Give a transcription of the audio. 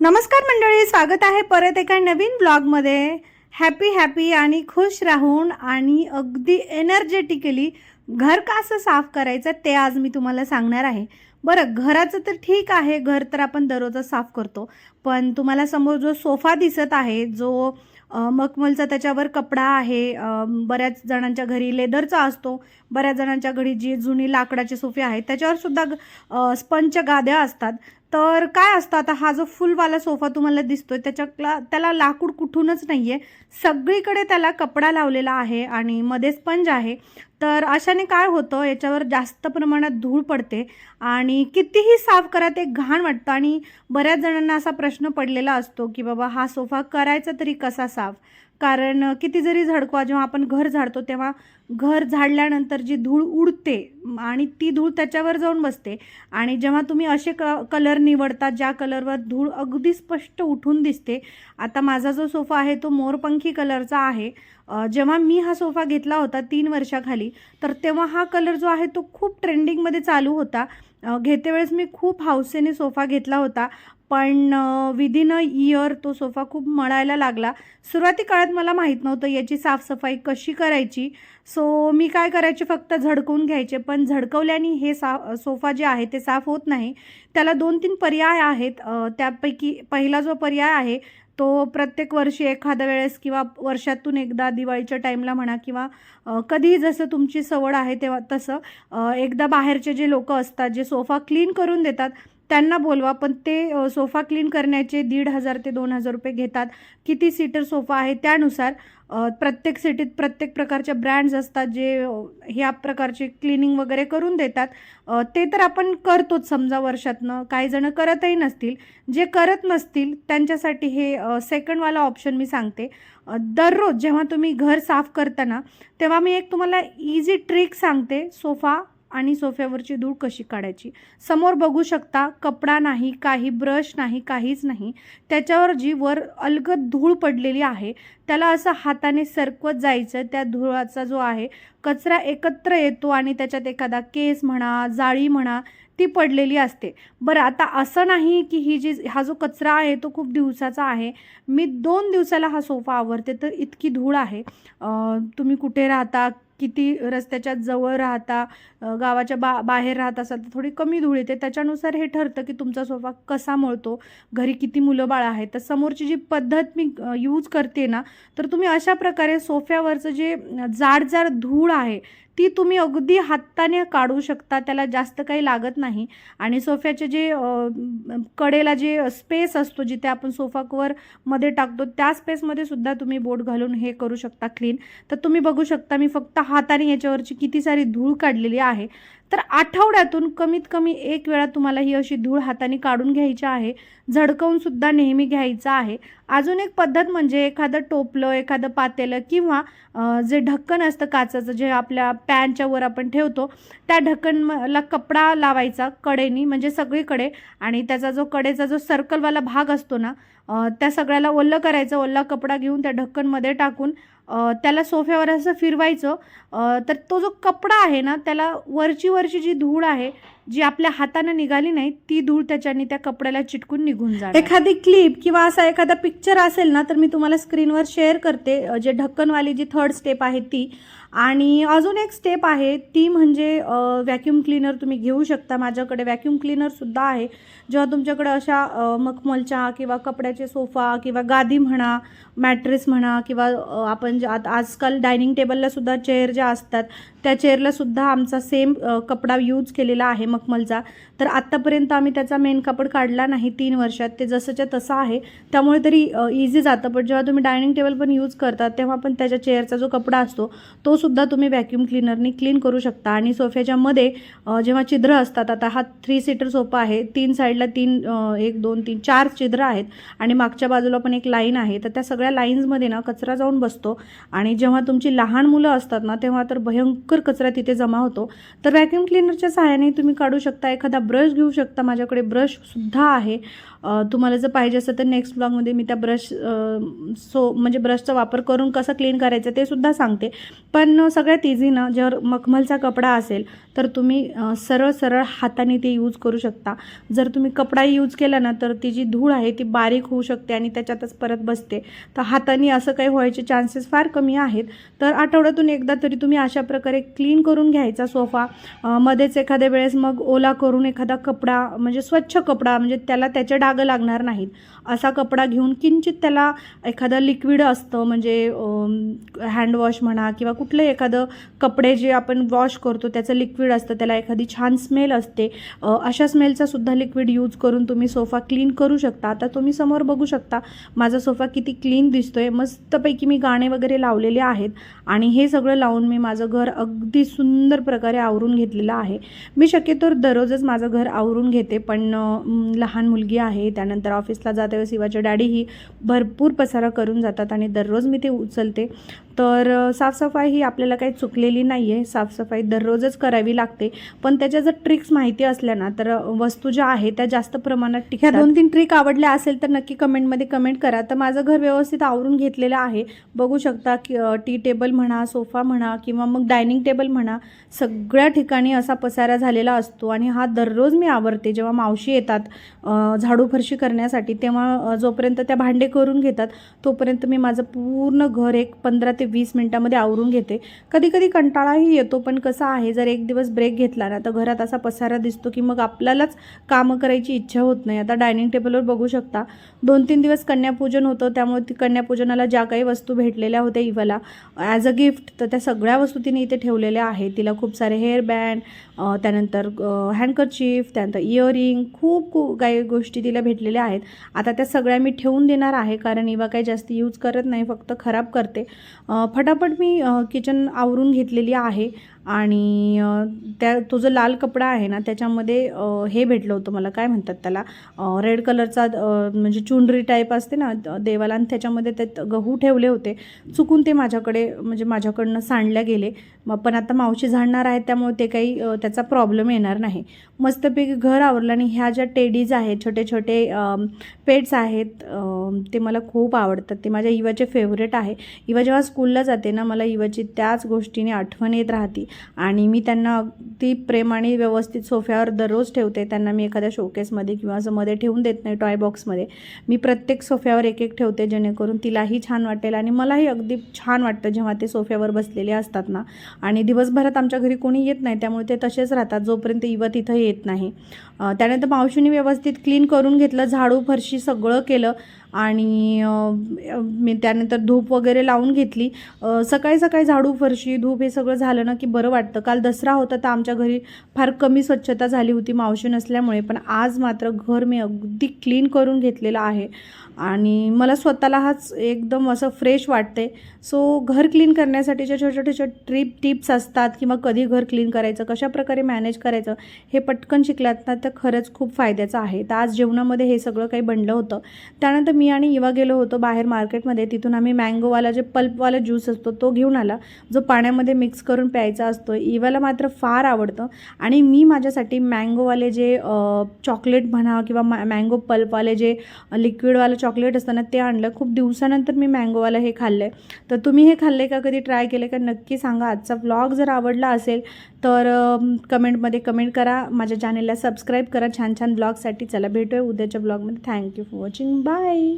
नमस्कार मंडळी स्वागत आहे परत एका नवीन ब्लॉगमध्ये. हॅपी हॅपी आणि खुश राहून आणि अगदी एनर्जेटिकली घर कसं साफ करायचं ते आज मी तुम्हाला सांगणार आहे. बरं घराचं तर ठीक आहे घर तर आपण दररोजच साफ करतो. पण तुम्हाला समोर जो सोफा दिसत आहे जो मखमलचा त्याच्यावर कपडा आहे बऱ्याच जणांच्या घरी लेदरचा असतो बऱ्याच जणांच्या घरी जी जुनी लाकडाचे सोफे आहेत त्याच्यावर सुद्धा स्पंच गाद्या असतात. तर काय असतं आता हा जो फुलवाला सोफा तुम्हाला दिसतोय त्याच्याला त्याला लाकूड कुठूनच नाही आहे सगळीकडे त्याला कपडा लावलेला आहे आणि मध्ये स्पंज आहे. तर अशाने काय होतं याच्यावर जास्त प्रमाणात धूळ पडते आणि कितीही साफ करा ते घाण वाटतं. आणि बऱ्याच जणांना असा प्रश्न पडलेला असतो की बाबा हा सोफा करायचा तरी कसा साफ? कारण किती जरी झडकवा जेव्हा आपण घर झाडतो तेव्हा घर झाडल्यानंतर जी धूळ उडते आणि ती धूळ त्याच्यावर जाऊन बसते. आणि जेव्हा तुम्ही असे क कलर निवडता ज्या कलरवर धूळ अगदी स्पष्ट उठून दिसते आता माझा जो सोफा आहे तो मोरपंखी कलरचा आहे. जेव्हा मी हा सोफा घेतला होता तीन वर्षाखाली तर तेव्हा हा कलर जो आहे तो खूप ट्रेंडिंगमध्ये चालू होता. घेतेवेळेस घेते वेळेस मी खूप हौसेने सोफा घेतला होता पण विदिन अ इयर तो सोफा खूप मळायला लागला. सुरुवाती काळात मला माहीत नव्हतं याची साफसफाई कशी करायची. सो मी काय करायचे? फक्त झडकवून घ्यायचे. पण झडकवल्याने हे सा सोफा जे आहे ते साफ होत नाही. त्याला दोन तीन पर्याय आहेत. त्यापैकी पहिला जो पर्याय आहे तो प्रत्येक वर्षी एखाद्या वेळेस किंवा वर्षातून एकदा दिवाळीच्या टाईमला म्हणा किंवा कधीही जसं तुमची सवड आहे तेव्हा तसं एकदा बाहेरचे जे लोक असतात जे सोफा क्लीन करून देतात त्यांना बोलवा पण ते सोफा क्लीन करण्याचे दीड हजार ते दोन हजार रुपये घेतात. किती सीटर सोफा आहे त्यानुसार प्रत्येक सिटीत प्रत्येक प्रकारच्या ब्रँड्स असतात जे ह्या प्रकारचे क्लिनिंग वगैरे करून देतात. ते तर आपण करतोच समजा वर्षातनं काही जणं करतही नसतील. जे करत नसतील त्यांच्यासाठी हे सेकंडवाला ऑप्शन मी सांगते. दररोज जेव्हा तुम्ही घर साफ करताना तेव्हा मी एक तुम्हाला इझी ट्रिक सांगते. सोफा आणि सोफ्यावरची धूळ कशी काढायची? समोर बघू शकता कपडा नाही काही ब्रश नाही काहीच नाही. त्याच्यावर जी वर अलगद धूळ पडलेली आहे त्याला असं हाताने सरकवत जायचं त्या धुळाचा जो आहे कचरा एकत्र येतो आणि त्याच्यात एखादा केस म्हणा जाळी म्हणा ती पडलेली असते. बरं आता असं नाही की ही जी हा जो कचरा आहे तो खूप दिवसाचा आहे. मी दोन दिवसाला हा सोफा आवरते तर इतकी धूळ आहे. तुम्ही कुठे राहता किती रस्त्याच्या जवळ राहता गावाच्या बा बाहेर राहत असाल तर थोडी कमी धूळ येते. त्याच्यानुसार हे ठरतं की तुमचा सोफा कसा मळतो घरी किती मुलं बाळ आहेत. तर समोरची जी पद्धत मी यूज करते ना तर तुम्ही अशा प्रकारे सोफ्यावरचं जे जाड जाड धूळ आहे ती तुम्ही अगदी हाताने काढू शकता. त्याला जास्त काही लागत नाही. आणि सोफ्याचे जे कडेला जे स्पेस असतो जिथे आपण सोफा कवर मध्ये टाकतो त्या स्पेसमध्ये सुद्धा तुम्ही बोट घालून हे करू शकता क्लीन तर तुम्ही बघू शकता मी फक्त हाताने याच्यावरची किती सारी धूळ काढलेली आहे. तर आठवड्यातून कमीत कमी एक वेळा तुम्हाला ही अशी धूळ हाताने काढून घ्यायची आहे झडकवून सुद्धा नेहमी घ्यायचं आहे. अजून एक पद्धत म्हणजे एखादं टोपलं एखादं पातेलं किंवा जे ढक्कन असतं काचाचं जे आपल्या पॅनच्या वर आपण ठेवतो त्या ढक्कनला कपडा लावायचा कडेनी म्हणजे सगळीकडे आणि त्याचा जो कडेचा जो सर्कलवाला भाग असतो ना त्या सगळ्याला ओल्लं करायचं ओल्ला कपडा घेऊन त्या ढक्कनमध्ये टाकून त्याला सोफ्यावर असं फिरवायचं तर तो जो कपडा आहे ना त्याला वरची वर वरची जी धूळ आहे. जी आपल्या हातानं निघाली नाही ती धूळ त्याच्याने त्या कपड्याला चिटकून निघून जा एखादी क्लिप किंवा असा एखादा पिक्चर असेल ना तर मी तुम्हाला स्क्रीनवर शेअर करते. जे ढक्कनवाली जी थर्ड स्टेप आहे ती. आणि अजून एक स्टेप आहे ती म्हणजे व्हॅक्यूम क्लीनर तुम्ही घेऊ शकता. माझ्याकडे व्हॅक्यूम क्लीनरसुद्धा आहे. जेव्हा तुमच्याकडे अशा मखमलच्या किंवा कपड्याचे सोफा किंवा गादी म्हणा मॅट्रेस म्हणा किंवा आपण जे आता आजकाल डायनिंग टेबलला सुद्धा चेअर ज्या असतात त्या चेअरला सुद्धा आमचा सेम कपडा यूज केलेला आहे. मखमलचा. तर आत्तापर्यंत आम्ही त्याचा मेन कापड काढला नाही तीन वर्षात. ते जसंच्या तसं आहे. त्यामुळे तरी इझी जातं. पण जेव्हा तुम्ही डायनिंग टेबल पण यूज करता तेव्हा पण त्याच्या चेअरचा जो कपडा असतो तो सुद्धा तुम्ही व्हॅक्यूम क्लीनरनी क्लीन करू शकता. आणि सोफ्याच्या मध्ये जेव्हा छिद्र असतात आता हा थ्री सीटर सोफा आहे. तीन साईडला तीन एक दोन तीन चार छिद्र आहेत. आणि मागच्या बाजूला पण एक लाईन आहे. तर त्या सगळ्या लाईन्समध्ये ना कचरा जाऊन बसतो. आणि जेव्हा तुमची लहान मुलं असतात ना तेव्हा तर भयंकर कचरा तिथे जमा होतो. तर व्हॅक्यूम क्लीनरच्या सहाय्याने तुम्ही काढू शकता एखादा ब्रश घेऊ शकता माझ्याकडे ब्रशसुद्धा आहे. तुम्हाला जर पाहिजे असेल तर नेक्स्ट ब्लॉगमध्ये मी त्या ब्रश सो म्हणजे ब्रशचा वापर करून कसं क्लीन करायचं ते सुद्धा सांगते. पण सगळ्यात इझी ना जर मखमलचा कपडा असेल तर तुम्ही सरळ सरळ हाताने ते यूज करू शकता. जर तुम्ही कपडा यूज केला ना तर ती जी धूळ आहे ती बारीक होऊ शकते आणि त्याच्यातच परत बसते. तर हाताने असं काही व्हायचे चान्सेस फार कमी आहेत. तर आठवड्यातून एकदा तरी तुम्ही अशा प्रकारे क्लीन करून घ्यायचा सोफा मध्येच एखाद्या वेळेस मग मग ओला करून एखादा कपडा म्हणजे स्वच्छ कपडा म्हणजे त्याला त्याचे डाग लागणार नाहीत. असा कपडा घेऊन किंचित त्याला एखादं लिक्विड असतं म्हणजे हँडवॉश म्हणा किंवा कुठलं एखादं कपडे जे आपण वॉश करतो त्याचं लिक्विड असतं त्याला एखादी छान स्मेल असते. अशा स्मेलचा सुद्धा लिक्विड यूज करून तुम्ही सोफा क्लीन करू शकता. आता तुम्ही समोर बघू शकता माझा सोफा किती क्लीन दिसतोय. मस्तपैकी मी गाणे वगैरे लावलेले आहेत आणि हे सगळं लावून मी माझं घर अगदी सुंदर प्रकारे आवरून घेतलेलं आहे. मी शक्यतो दररोजच माझं घर आवरून घेते पण लहान मुलगी आहे त्यानंतर ऑफिसला जाते वेळेस शिवाच्या डॅडीही भरपूर पसारा करून जातात आणि दररोज मी ते उचलते. तर साफसफाई ही आपल्याला काही चुकलेली नाही आहे साफसफाई दररोजच करावी लागते. पण त्याच्या जर ट्रिक्स माहिती असल्या ना तर वस्तू ज्या आहेत त्या जास्त प्रमाणात टिक ह्या दोन तीन ट्रिक आवडल्या असेल तर नक्की कमेंटमध्ये कमेंट करा. तर माझं घर व्यवस्थित आवरून घेतलेलं आहे. बघू शकता की टी टेबल म्हणा सोफा म्हणा किंवा मग डायनिंग टेबल म्हणा सगळ्या ठिकाणी असा पसारा झालेला असतो. आणि हा दररोज मी आवरते. जेव्हा मावशी येतात झाडू फरशी करण्यासाठी तेव्हा जोपर्यंत त्या भांडे करून घेतात तोपर्यंत मी माझं पूर्ण घर एक पंधरा ते वीस मिनटामध्ये आवरून घेते. कधी कधी कंटाळाही येतो पण कसं आहे जर एक दिवस ब्रेक घेतला ना तर घरात असा पसारा दिसतो की मग आपल्यालाच कामं करायची इच्छा होत नाही. आता डायनिंग टेबलवर बघू शकता दोन तीन दिवस कन्यापूजन होतं त्यामुळे ती कन्यापूजनाला ज्या काही वस्तू भेटलेल्या होत्या इवाला ॲज अ गिफ्ट तर त्या सगळ्या वस्तू तिने इथे ठेवलेल्या आहेत. तिला खूप सारे हेअर बँड त्यानंतर हँडकरचीफ त्यानंतर इयरिंग खूप खूप काही गोष्टी तिला भेटलेल्या आहेत. आता त्या सगळ्या मी ठेवून देणार आहे कारण इवा काही जास्त यूज करत नाही फक्त खराब करते. फटाफट मी किचन आवरून घेतलेली आहे. आणि त्या तो जो लाल कपडा आहे ना त्याच्यामध्ये हे भेटलं होतं मला. काय म्हणतात त्याला? रेड कलरचा म्हणजे चुनरी टाईप असते ना देवाला. आणि त्याच्यामध्ये त्यात गहू ठेवले होते. चुकून ते माझ्याकडे म्हणजे माझ्याकडनं सांडल्या गेले. पण आता मावशी झाडणार आहेत त्यामुळे ते काही त्याचा प्रॉब्लेम येणार नाही. मस्तपैकी घर आवरलं आणि ह्या ज्या टेडीज आहेत छोटे छोटे पेट्स आहेत ते मला खूप आवडतात. ते माझ्या इवाचे फेवरेट आहे. इवा जेव्हा स्कूलला जाते ना मला इवाची त्याच गोष्टीने आठवण येत राहते. आणि मी त्यांना अगदी प्रेमाने व्यवस्थित सोफ्यावर दररोज ठेवते. त्यांना मी एखाद्या शोकेसमध्ये किंवा असं मध्ये ठेवून देत नाही टॉय बॉक्समध्ये मी प्रत्येक सोफ्यावर एक एक ठेवते जेणेकरून तिलाही छान वाटेल आणि मलाही अगदी छान वाटतं जेव्हा ते सोफ्यावर बसलेले असतात ना. आणि दिवसभरात आमच्या घरी कोणी येत नाही त्यामुळे ते तसेच राहतात. जोपर्यंत इवा तिथं येत नाही. त्यानंतर मावशीने व्यवस्थित क्लीन करून घेतलं झाडू फरशी सगळं केलं. आणि मी त्यानंतर धूप वगैरे लावून घेतली. सकाळी सकाळी झाडू फरशी धूप हे सगळं झालं ना की बरं वाटतं. काल दसरा होता तर आमच्या घरी फार कमी स्वच्छता झाली होती मावशी नसल्यामुळे पण आज मात्र घर मी अगदी क्लीन करून घेतलेलं आहे. आणि मला स्वतःला हाच एकदम असं फ्रेश वाटते सो घर क्लीन करण्यासाठीच्या छोट्या छोट्या ट्रीप टिप्स असतात किंवा कधी घर क्लीन करायचं कशाप्रकारे मॅनेज करायचं हे पटकन शिकलात ना तर खरंच खूप फायद्याचं आहे. तर आज जेवणामध्ये हे सगळं काही बनलं होतं. त्यानंतर मी आणि इवा गेलो होतो बाहेर मार्केटमध्ये तिथून आम्ही मँगोवाला जे पल्पवाला ज्यूस असतो तो घेऊन आला जो पाण्यामध्ये मिक्स करून प्यायचा असतो. इवाला मात्र फार आवडतं. आणि मी माझ्यासाठी मँगोवाले जे चॉकलेट म्हणा किंवा मॅ मँगो पल्पवाले जे लिक्विडवालं चॉकलेट असतं ना ते आणलं. खूप दिवसानंतर मी मँगोवाला हे खाल्लं आहे तर तुम्ही हे खाल्ले का? कधी ट्राय केले का? नक्की सांगा. आजचा ब्लॉग जर आवडला असेल तर कमेंटमध्ये कमेंट करा माझ्या चॅनेलला सबस्क्राईब करा छान छान ब्लॉगसाठी चला भेटूया उद्याच्या ब्लॉगमध्ये थँक्यू फॉर वॉचिंग बाय